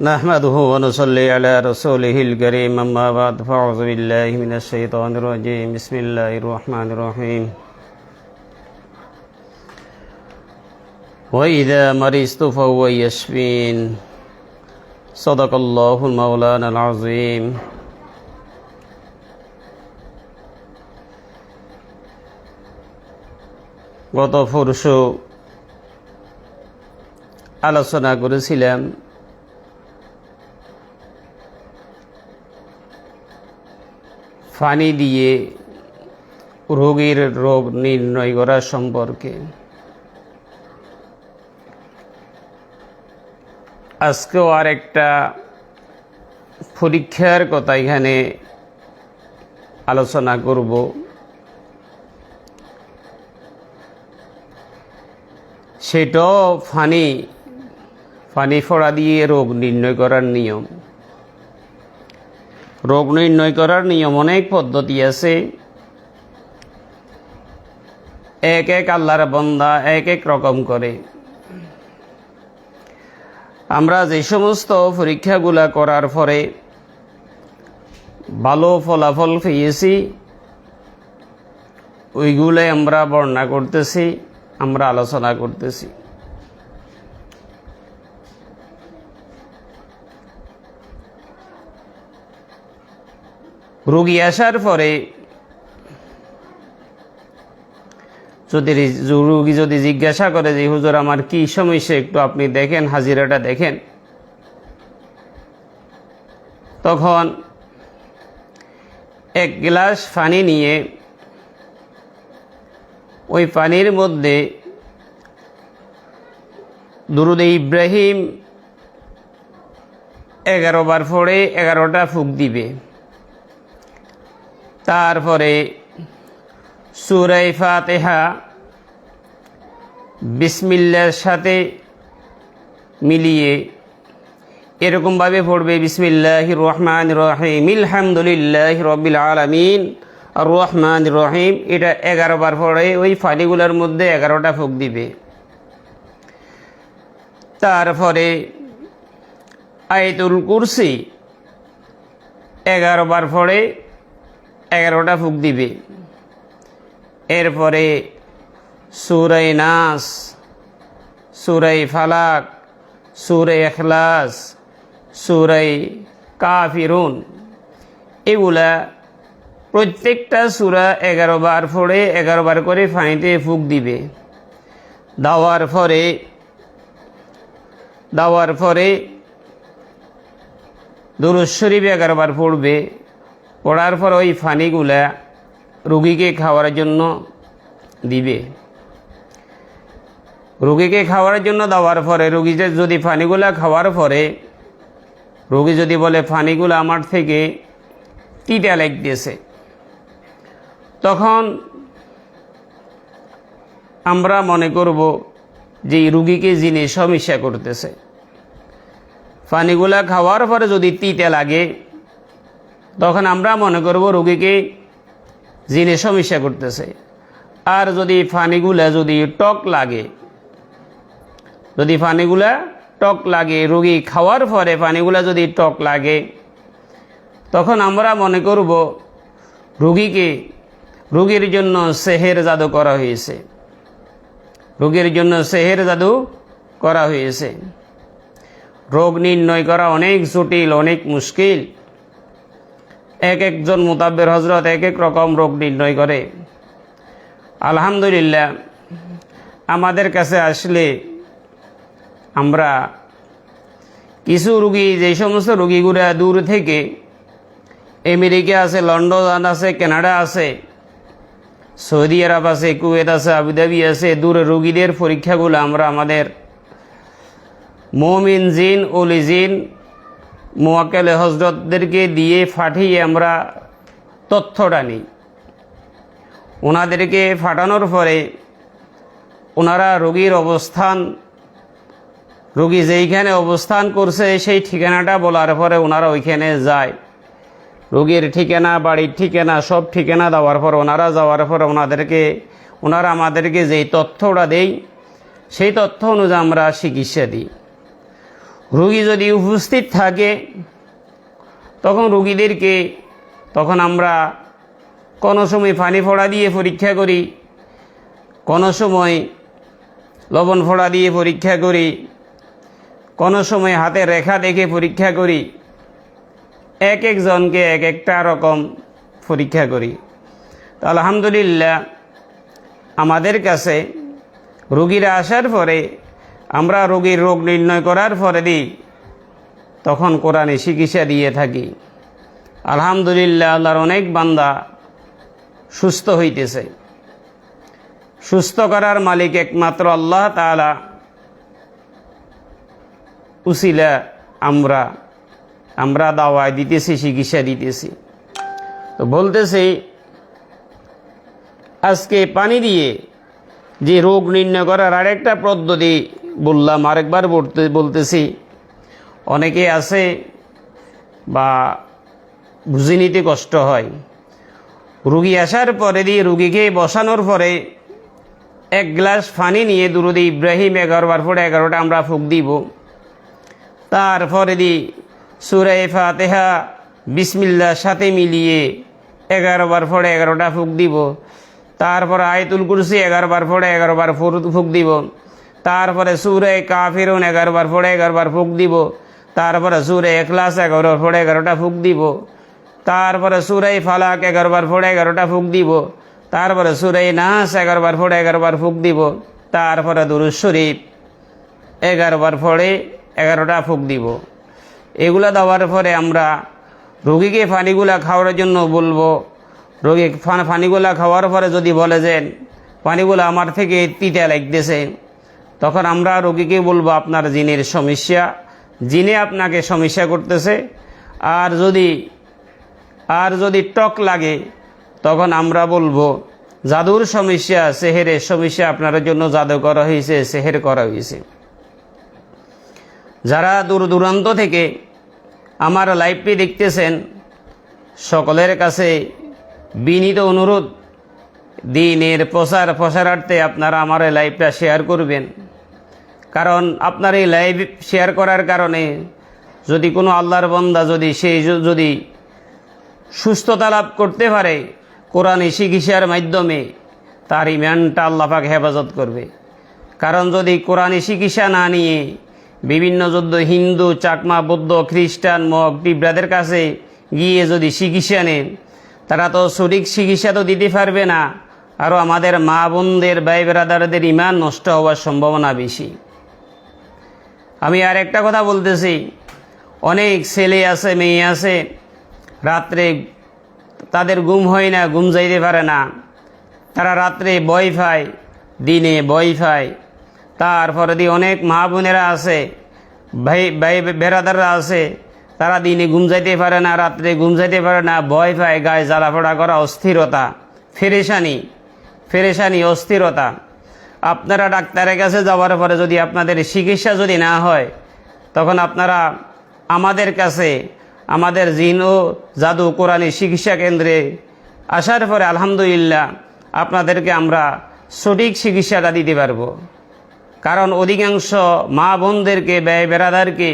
نحمده ونصلي على رسوله الكريم أما بعد فأعوذ بالله من الشيطان الرجيم بسم الله الرحمن الرحيم وإذا مرضت فهو يشفين صدق الله المولانا العظيم গত পরশু আলোচনা করেছিলাম ফানি দিয়ে রোগীর রোগ নির্ণয় করা সম্পর্কে। আজকেও আর একটা পরীক্ষার কথা এখানে আলোচনা করব। সেটাও ফানি ফানি ফোড়া দিয়ে রোগ নির্ণয় করার নিয়ম। রোগ নির্ণয় করার নিয়ম অনেক পদ্ধতি আছে। এক এক আল্লাহর বন্দা এক এক রকম করে। আমরা যে সমস্ত পরীক্ষাগুলা করার পরে ভালো ফলাফল পেয়েছি, ওইগুলোই আমরা বর্ণনা করতেছি, আমরা আলোচনা করতেছি। রোগী আসার পরে যদি রুগী যদি জিজ্ঞাসা করে যে, হুজুর, আমার কি সমস্যা? একটু আপনি দেখেন, হাজিরাটা দেখেন। তখন এক গ্লাস পানি নিয়ে ওই পানির মধ্যে দুরুদে ইব্রাহিম এগারো বার পরে এগারোটা ফুক দিবে। তারপরে সুরাই ফাতেহা বিসমিল্লার সাথে মিলিয়ে এরকমভাবে পড়বে বিসমিল্লাহ রহমান রহিম আলহামদুলিল্লাহ রবিল আলমিন আর রহমান রহিম এটা এগারো বার পরে ওই ফালিগুলোর মধ্যে এগারোটা ফুক দিবে। তারপরে আয়তুল কুরসি এগারো বার পরে এগারোটা ফুক দিবে। এরপরে সুরাই নাস সুরাই ফালাক সুরাই এখলাস সুরাই কাফিরুন। এগুলা প্রত্যেকটা সুরা এগারো বার পরে এগারো বার করে ফানিতে ফুক দিবে। দাওয়ার পরে দাওয়ার পরে দুরুজ শরীফ এগারো বার পড়বে। পড়ার পর ওই ফানিগুলা রুগীকে খাওয়ার জন্য দিবে। রুগীকে খাওয়ার জন্য দেওয়ার পরে রুগী যদি ফানিগুলা খাওয়ার পরে রুগী যদি বলে, ফানিগুলো আমার থেকে তিতা লাগতেছে। তখন আমরা মনে করব যে রুগীকে যিনি সমস্যা করতেছে। পানিগুলা খাওয়ার পরে যদি তিতে লাগে তখন আমরা মনে করব রুগীকে যিনি সমস্যা করতেছে। আর যদি পানিগুলা যদি টক লাগে, যদি পানিগুলা টক লাগে, রুগী খাওয়ার পরে পানিগুলা যদি টক লাগে, তখন আমরা মনে করব রুগীকে, রুগীর জন্য সেহের জাদু করা হয়েছে। রোগীর জন্য সেহের জাদু করা হয়েছে। রোগ নির্ণয় করা অনেক জটিল, অনেক মুশকিল। এক একজন মোতাবের হজরত এক এক রকম রোগ নির্ণয় করে। আলহামদুলিল্লাহ, আমাদের কাছে আসলে আমরা কিছু রুগী, যে সমস্ত রুগীগুলা দূর থেকে আমেরিকা আছে, লন্ডন আছে, কানাডা আছে, সৌদি আরব আছে, কুয়েত আছে, আবুধাবি আছে, দূরে রুগীদের পরীক্ষাগুলো আমরা আমাদের মমিন জিন, ওলি জিন মোয়াক্কেল হজরতদেরকে দিয়ে পাঠিয়ে আমরা তথ্যটা নিই। ওনাদেরকে ফাটানোর পরে ওনারা রোগীর অবস্থান, রোগী যেইখানে অবস্থান করছে সেই ঠিকানাটা বলার পরে ওনারা ওইখানে যায়। রোগীর ঠিকানা, বাড়ির ঠিকানা, সব ঠিকানা দেওয়ার পর ওনারা যাওয়ার পর ওনাদেরকে, ওনারা আমাদেরকে যেই তথ্যটা দেই, সেই তথ্য অনুযায়ী আমরা চিকিৎসা দিই। রুগী যদি উপস্থিত থাকে, তখন রুগীদেরকে, তখন আমরা কোনো সময় পানি ফোড়া দিয়ে পরীক্ষা করি, কোনো সময় লবণ ফোড়া দিয়ে পরীক্ষা করি, কোনো সময় হাতে রেখা দেখে পরীক্ষা করি, এক একজনকে এক একটা রকম পরীক্ষা করি। তো আলহামদুলিল্লাহ, আমাদের কাছে রুগীরা আসার পরে আমরা রোগীর রোগ নির্ণয় করার পরে দিই। তখন কোরআনে চিকিৎসা দিয়ে থাকি। আলহামদুলিল্লাহ, আল্লাহর অনেক বান্দা সুস্থ হইতেছে। সুস্থ করার মালিক একমাত্র আল্লাহ তাআলা। উসিলা আমরা আমরা দাওয়ায় দিতেছি, চিকিৎসা দিতেছি। তো বলতেছি, আজকে পানি দিয়ে যে রোগ নির্ণয় করার আরেকটা পদ্ধতি বললাম, আরেকবার বলতে, বলতেছি, অনেকে আছে বা বুঝে নিতে কষ্ট হয়। রুগী আসার পরে দিয়ে রুগীকে বসানোর পরে এক গ্লাস পানি নিয়ে দুরুদি ইব্রাহিম এগারোবার পরে এগারোটা আমরা ফুক দিব। তারপরে দি সুরে ফাতেহা বিসমিল্লার সাথে মিলিয়ে এগারোবার পরে এগারোটা ফুক দিব। তারপরে আয়তুল কুরসি এগারোবার পরে এগারোবার ফুক দিব। তারপরে সুরে কাফিরুন এগারোবার পরে এগারোবার ফুক দিব। তারপরে সুরে এখলাস এগারোবার পরে এগারোটা ফুক দিব। তারপরে সুরে ফালাক এগারোবার পরে এগারোটা ফুক দিব। তারপরে সুরে নাস এগারোবার পরে এগারোবার ফুক দিব। তারপরে দুরুজ শরীফ এগারোবার পরে এগারোটা ফুক দিব। এগুলা দেওয়ার পরে আমরা রোগীকে পানিগুলা খাওয়ার জন্য বলব। রোগী পানিগুলা খাওয়ার পরে যদি বলে যে, পানিগুলো আমার থেকে তিতা লাগতেছে। তখন আমরা রোগীকে বলব, আপনার জিনের সমস্যা। জিনে আপনাকে সমস্যা করতেছে। আর যদি আর যদি টক লাগে, তখন আমরা বলব, জাদুর সমস্যা, সেহেরের সমস্যা আপনার জন্য জাদু করা হয়েছে সেহের করা হয়েছে যারা দূর দূরান্ত থেকে আমার লাইভটি দেখতেছেন, সকলের কাছে বিনীত অনুরোধ, দিনের প্রচার প্রসারার্থে আপনারা আমার লাইভটা শেয়ার করবেন। কারণ আপনার এই লাইভ শেয়ার করার কারণে যদি কোনো আল্লাহর বন্দা যদি য- যদি সুস্থতা লাভ করতে পারে কোরআনে চিকিৎসার মাধ্যমে, তার ইমানটা আল্লাপাক হেফাজত করবে। কারণ যদি কোরআনে চিকিৎসা না নিয়ে বিভিন্ন যুদ্ধ, হিন্দু, চাকমা, বৌদ্ধ, খ্রিস্টান, মগ টিবরাদের কাছে গিয়ে যদি চিকিৎসা নেন, তারা তো সঠিক চিকিৎসা তো দিতে পারবে না। আরও আমাদের মা বোনদের ভাই বেড়াদারদের ইমান নষ্ট হওয়ার সম্ভাবনা বেশি। আমি আর একটা কথা বলতেছি। অনেক ছেলে আছে, মেয়ে আছে, রাত্রে তাদের ঘুম হয় না, ঘুম যাইতে পারে না। তারা রাত্রে বই পায়, দিনে বই পায়। তারপরে দিয়ে অনেক মা বোনেরা আছে, ভাই ভাই বেড়াদাররা আছে, তারা দিনে ঘুম যাইতে পারে না, রাত্রে ঘুম যাইতে পারে না, ভয় পায়, গায়ে জ্বালাফোড়া করা অস্থিরতা, ফেরেশানি ফেরেশানি অস্থিরতা। আপনারা ডাক্তারের কাছে যাওয়ার পরে যদি আপনাদের চিকিৎসা যদি না হয়, তখন আপনারা আমাদের কাছে, আমাদের জিন ও জাদু কোরআনী চিকিৎসা কেন্দ্রে আসার পরে আলহামদুলিল্লাহ আপনাদেরকে আমরা সঠিক চিকিৎসাটা দিতে পারব। কারণ অধিকাংশ মা বোনদেরকে ব্যয় বেড়াদারকে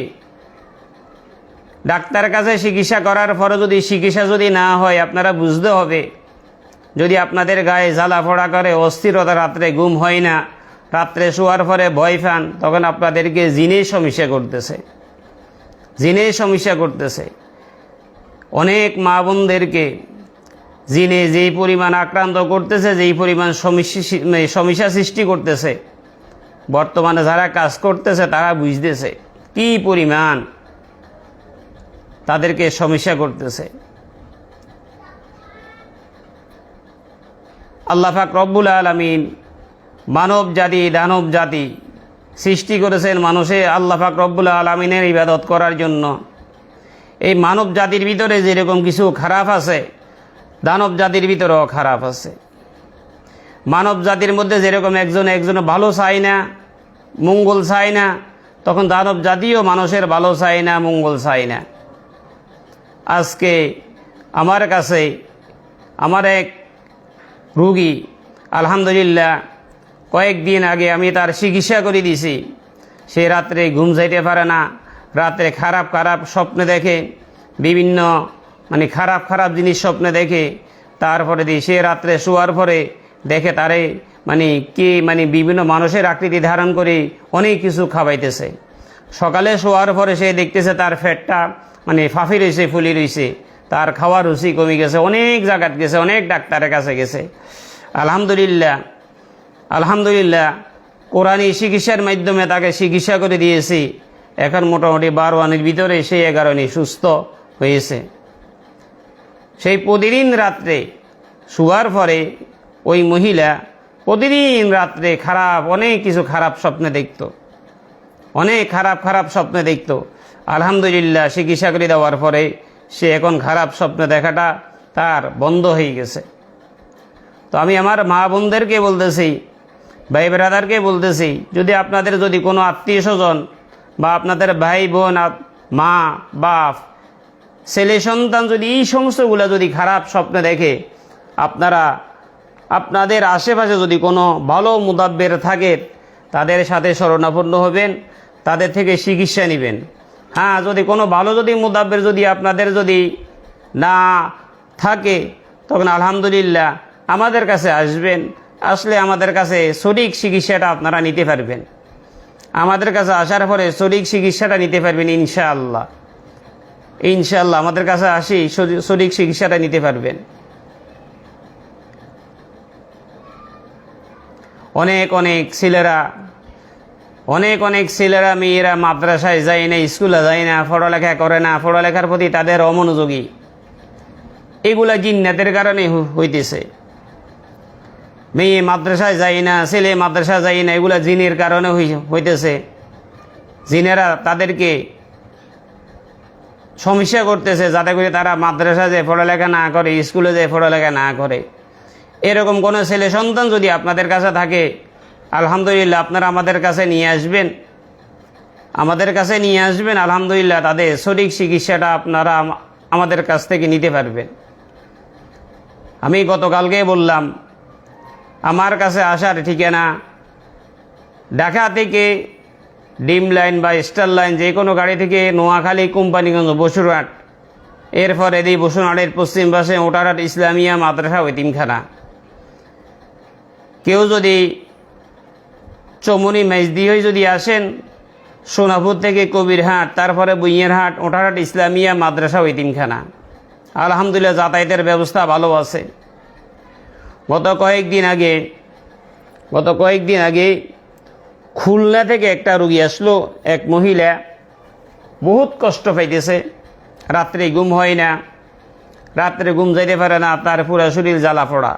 ডাক্তারের কাছে চিকিৎসা করার পরে যদি চিকিৎসা যদি না হয়, আপনারা বুঝতে হবে যদি আপনাদের গায়ে জ্বালা ফোড়া করে, অস্থিরতা রাত্রে ঘুম হয় না, রাত্রে শোয়ার পরে ভয় পান, তখন আপনাদেরকে জিনে সমস্যা করতেছে। জিনে সমস্যা করতেছে। অনেক মা বোনদেরকে জিনে যেই পরিমাণ আক্রান্ত করতেছে, যেই পরিমাণ মানে সমস্যা সৃষ্টি করতেছে, বর্তমানে যারা কাজ করতেছে তারা বুঝতেছে কি পরিমাণ তাদেরকে সমস্যা করতেছে। আল্লাহ পাক রব্বুল আলমিন মানব জাতি দানব জাতি সৃষ্টি করেছেন মানুষে আল্লাহ পাক রব্বুল আলমিনের ইবাদত করার জন্য। এই মানব জাতির ভিতরে যেরকম কিছু খারাপ আছে দানব জাতির ভিতরেও খারাপ আছে। মানব জাতির মধ্যে যেরকম একজন একজন ভালো চায় না, মঙ্গল চায় না, তখন দানব জাতিও মানুষের ভালো চায় না, মঙ্গল চায় না। আজকে আমার কাছে আমার এক রুগী, আলহামদুলিল্লাহ, কয়েকদিন আগে আমি তার চিকিৎসা করে দিছি সে রাত্রে ঘুম যাইতে পারে না, রাত্রে খারাপ খারাপ স্বপ্নে দেখে, বিভিন্ন মানে খারাপ খারাপ জিনিস স্বপ্নে দেখে, তারপরে দিয়ে সে রাত্রে শোয়ার পরে দেখে তারে মানে কে মানে বিভিন্ন মানুষের আকৃতি ধারণ করে অনেক কিছু খাওয়াইতেছে। সকালে শোয়ার পরে সে দেখতেছে তার ফ্যাটটা মানে ফাঁফি রয়েছে, ফুলি রয়েছে। তার খাওয়ার রুচি কমে গেছে, অনেক জায়গাত গেছে, অনেক ডাক্তারের কাছে গেছে। আলহামদুলিল্লাহ আলহামদুলিল্লাহ, কোরআনী চিকিৎসার মাধ্যমে তাকে চিকিৎসা করে দিয়েছি। এখন মোটামুটি বারো আনির ভিতরে সেই এগারো আনি সুস্থ হয়েছে। সেই প্রতিদিন রাত্রে শুয়ার পরে ওই মহিলা প্রতিদিন রাত্রে খারাপ, অনেক কিছু খারাপ স্বপ্নে দেখত। অনেক খারাপ খারাপ স্বপ্নে দেখত। আলহামদুলিল্লাহ, চিকিৎসা করে দেওয়ার পরে সে এখন খারাপ স্বপ্ন দেখাটা তার বন্ধ হয়ে গেছে। তো আমি আমার মা বোনদেরকে বলতেছি, ভাই ব্রাদারকে বলতেছি, যদি আপনাদের যদি কোনো আত্মীয় স্বজন বা আপনাদের ভাই বোন মা, বাপ, ছেলে, সন্তান যদি এই সমস্তগুলো যদি খারাপ স্বপ্নে দেখে, আপনারা, আপনাদের আশেপাশে যদি কোনো ভালো মুদাব্বের থাকে, তাদের সাথে শরণাপন্ন হবেন, তাদের থেকে চিকিৎসা নেবেন। হ্যাঁ যদি কোনো ভালো যদি মুদাব্বের যদি আপনাদের যদি না থাকে, তখন আলহামদুলিল্লাহ আমাদের কাছে আসবেন। আসলে আমাদের কাছে সঠিক চিকিৎসাটা আপনারা নিতে পারবেন। আমাদের কাছে আসার পরে সঠিক চিকিৎসাটা নিতে পারবেন ইনশাআল্লাহ। ইনশাআল্লাহ আমাদের কাছে আসি সঠিক- চিকিৎসাটা নিতে পারবেন। অনেক অনেক ছেলেরা অনেক অনেক ছেলেরা, মেয়েরা মাদ্রাসায় যায় না, স্কুলে যায় না, পড়ালেখা করে না, পড়ালেখার প্রতি তাদের অমনোযোগী। এগুলা জিন্নাতের কারণে হইতেছে। মেয়ে মাদ্রাসায় যায় না, ছেলে মাদ্রাসা যায় না, এগুলা জিনের কারণে হইতেছে। জিনেরা তাদেরকে সমস্যা করতেছে, যাতে করে তারা মাদ্রাসা যে পড়ালেখা না করে, স্কুলে যে পড়ালেখা না করে। এরকম কোনো ছেলে সন্তান যদি আপনাদের কাছে থাকে আলহামদুলিল্লাহ, আপনারা আমাদের কাছে নিয়ে আসবেন। আমাদের কাছে নিয়ে আসবেন, আলহামদুলিল্লাহ, তাদের সঠিক চিকিৎসাটা আপনারা আমাদের কাছ থেকে নিতে পারবেন। আমি গতকালকে বললাম, আমার কাছে আসার ঠিকানা ঢাকা থেকে ডিম লাইন বা স্টার লাইন, যে কোনো গাড়ি থেকে নোয়াখালী, কোম্পানিগঞ্জ, বসুরহাট, এরপর এদিকে বসুরহাটের পশ্চিম পাশে ওটারহাট ইসলামিয়া মাদ্রাসা ওই ওইতিমখানা কেউ যদি চমুনি মেজদি হয়ে যদি আসেন, সোনাপুর থেকে কবিরহাট তারপরে বুইয়েরহাট ওঠারহাট ইসলামিয়া মাদ্রাসা ওই ওইতিমখানা আলহামদুলিল্লাহ যাতায়াতের ব্যবস্থা ভালো আছে। গত কয়েকদিন আগে, গত কয়েকদিন আগে খুলনা থেকে একটা রুগী আসলো, এক মহিলা। বহুত কষ্ট পাইতেছে। রাত্রে ঘুম হয় না। রাত্রে ঘুম যাইতে পারে না, তার পুরা শরীর জ্বালা পড়া।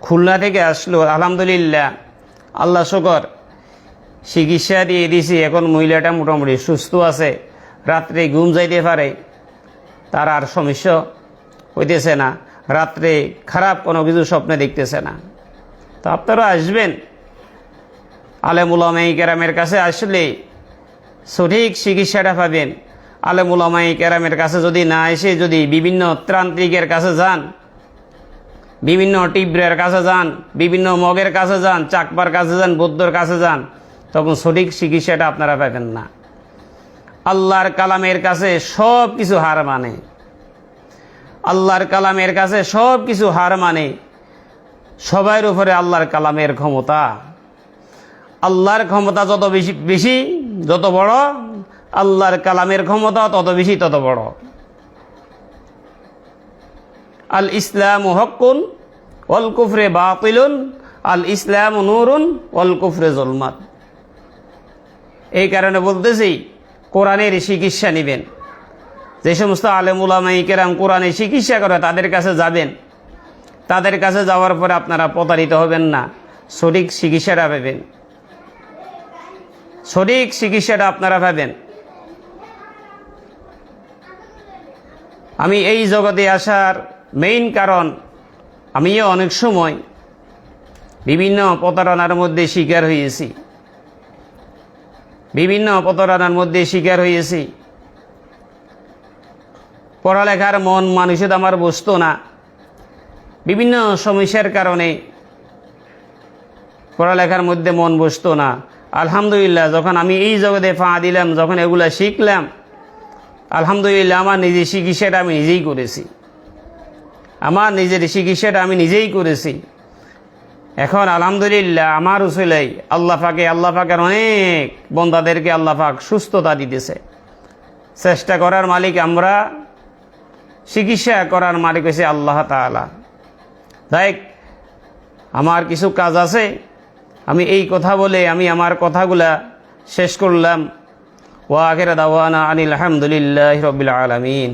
খুলনা থেকে আসলো, আলহামদুলিল্লাহ। আল্লাহ শকর। চিকিৎসা দিয়ে দিছি, এখন মহিলাটা মোটামুটি সুস্থ আছে। রাত্রে ঘুম যাইতে পারে, তার আর সমস্যা হইতেছে না। রাত্রে খারাপ কোনো কিছু স্বপ্নে দেখতেছে না। তো আপনারা আসবেন। আলেমুলামাই কেরামের কাছে আসলে সঠিক চিকিৎসাটা পাবেন। আলেমুলামাই কেরামের কাছে যদি না এসে যদি বিভিন্ন ত্রান্ত্রিকের কাছে যান বিভিন্ন টিব্রের কাছে যান, বিভিন্ন মগের কাছে যান, চাকবার কাছে যান, বৌদ্ধর কাছে যান, তখন সঠিক চিকিৎসাটা আপনারা পাবেন না। আল্লাহর কালামের কাছে সব কিছু হার মানে। আল্লাহর কালামের কাছে সব কিছু হার মানে। সবার উপরে আল্লাহর কালামের ক্ষমতা। আল্লাহর ক্ষমতা যত বেশি বেশি, যত বড়, আল্লাহর কালামের ক্ষমতা তত বেশি, তত বড়। আল ইসলাম হকুন অল কুফরে বাতিলুন আল ইসলাম নুরুন অল কুফরে জলমাত এই কারণে বলতেছি, কোরআনের চিকিৎসা নেবেন। যে সমস্ত আলেমুলামাই কেরাম কোরআনে চিকিৎসা করে তাদের কাছে যাবেন। তাদের কাছে যাওয়ার পরে আপনারা প্রতারিত হবেন না। সঠিক চিকিৎসাটা পাবেন। সঠিক চিকিৎসাটা আপনারা পাবেন। আমি এই জগতে আসার মেইন কারণ, আমিও অনেক সময় বিভিন্ন প্রতারণার মধ্যে শিকার হয়েছি। বিভিন্ন প্রতারণার মধ্যে শিকার হয়েছি। পড়ালেখার মন মানুষের আমার বসতো না। বিভিন্ন সমস্যার কারণে পড়ালেখার মধ্যে মন বসতো না। আলহামদুলিল্লাহ, যখন আমি এই জগতে পা দিলাম, যখন এগুলা শিখলাম, আলহামদুলিল্লাহ আমার নিজের চিকিৎসাটা আমি নিজেই করেছি। আমার নিজের চিকিৎসাটা আমি নিজেই করেছি। এখন আলহামদুলিল্লাহ আমার উসিলাই আল্লাহ পাকে, আল্লাহ পাকের অনেক বন্দাদেরকে আল্লাহ পাক সুস্থতা দিতেছে। চেষ্টা করার মালিক আমরা, চিকিৎসা করার মালিক হয়েছে আল্লাহ তালা তাই আমার কিছু কাজ আছে, আমি এই কথা বলে আমি আমার কথাগুলা শেষ করলাম। ওয়া আখের দাওয়ানা আনিল আলহামদুলিল্লাহ রবিল আলমিন।